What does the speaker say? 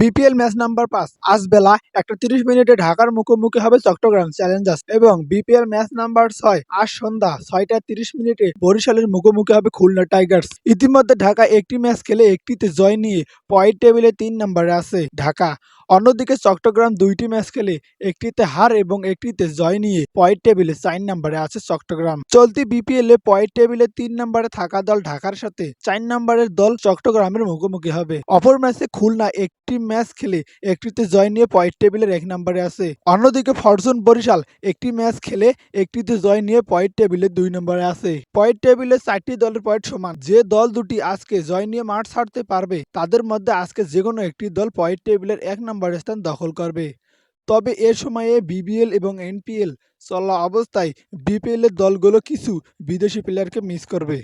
BPL match number পাঁচ আজ বেলা একটা তিরিশ মিনিটে ঢাকার মুখোমুখি হবে চট্টগ্রাম চ্যালেঞ্জার্স এবং বিপিএল ম্যাচ নাম্বার ছয়, আজ সন্ধ্যা ছয়টা তিরিশ মিনিটে বরিশালের মুখোমুখি হবে খুলনা টাইগার্স ইতিমধ্যে ঢাকা একটি ম্যাচ খেলে একটিতে জয় নিয়ে পয়েন্ট টেবিলে তিন নম্বরে আছে ঢাকা। অন্যদিকে চট্টগ্রাম দুইটি ম্যাচ খেলে একটিতে হার এবং একটিতে জয় নিয়ে পয়েন্ট টেবিলে চার নম্বরে আছে চট্টগ্রাম। চলতি বিপিএল এ পয়েন্ট টেবিলে তিন নম্বরে থাকা দল ঢাকার সাথে চার নম্বরের দল চট্টগ্রামের মুখোমুখি হবে। অপর ম্যাচে খুলনা একটি ম্যাচ খেলে একটিতে জয় নিয়ে পয়েন্ট টেবিলের এক নম্বরে আছে। অন্যদিকে ফরচুন বরিশাল একটি ম্যাচ খেলে একটিতে জয় নিয়ে পয়েন্ট টেবিলে দুই নম্বরে আছে। পয়েন্ট টেবিলে চারটি দলের পয়েন্ট সমান। যে দল দুটি আজকে জয় নিয়ে মাঠ ছাড়তে পারবে, তাদের মধ্যে আজকে যে কোনো একটি দল পয়েন্ট টেবিলের এক নম্বর স্থান দখল করবে। তবে এ সময়ে বিবিএল এবং এনপিএল চলা অবস্থায় বিপিএলের দলগুলো কিছু বিদেশি প্লেয়ারকে মিস করবে।